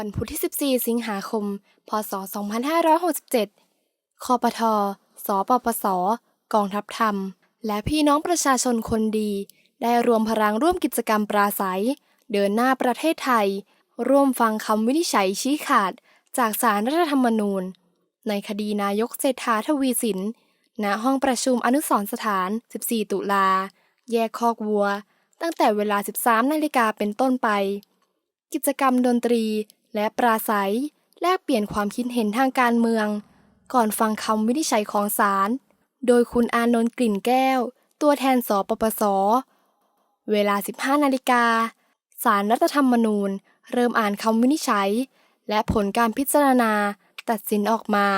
วันพุธที่ 14 สิงหาคม พศ 2567 คอปท สปปส กองทัพธรรม และพี่น้องประชาชนคนดี ได้รวมพลังร่วมกิจกรรมปราศัย เดินหน้าประเทศไทย ร่วมฟังคำวินิจฉัยชี้ขาด จากสารรัฐธรรมนูญ ในคดีนายกเศรษฐาทวีสิน ณ ห้องประชุมอนุสรสถาน 14 ตุลา แยกคอกวัว ตั้งแต่เวลา 13 นาฬิกาเป็นต้นไป กิจกรรมดนตรี และปราศัย แลกเปลี่ยนความคิดเห็นทางการเมือง ก่อนฟังคำวินิจฉัยของศาลโดยคุณอานนท์กลิ่นแก้ว ตัวแทนสปปส เวลา 15 นาฬิกาศาลรัฐธรรมนูญ เริ่มอ่านคำวินิจฉัย และผลการพิจารณา ตัดสินออกมา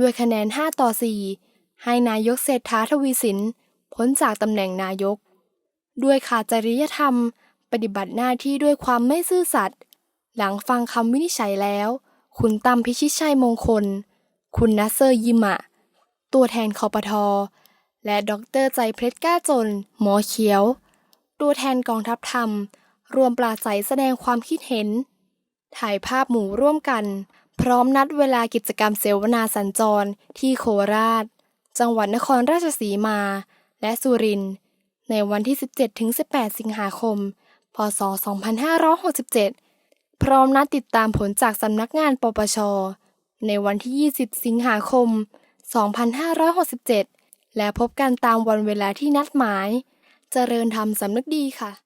ด้วยคะแนน 5 ต่อ 4 ให้นายกเศรษฐาทวีสินพ้นจากตำแหน่งนายก ด้วยขาดจริยธรรม ปฏิบัติหน้าที่ด้วยความไม่ซื่อสัตย์ หลังฟังคำวินิจฉัยแล้ว คุณตั้มพิชิตชัยมงคล คุณนัสเซอร์ยิมะ ตัวแทนคอปทอและดรใจเพชรก้าจน หมอเขียว ตัวแทนกองทัพธรรม รวมปราศัยแสดงความคิดเห็น ถ่ายภาพหมู่ร่วมกัน พร้อมนัดเวลากิจกรรมเสวนาสัญจรที่โคราช จังหวัดนครราชสีมา และสุรินทร์ในวันที่ 17-18 สิงหาคม พศ 2567 พร้อมนัดติดตามผลจากสำนักงานปปช ในวันที่ 20 สิงหาคม 2567 และพบกันตามวันเวลาที่นัดหมาย เจริญธรรมสำนึกดีค่ะ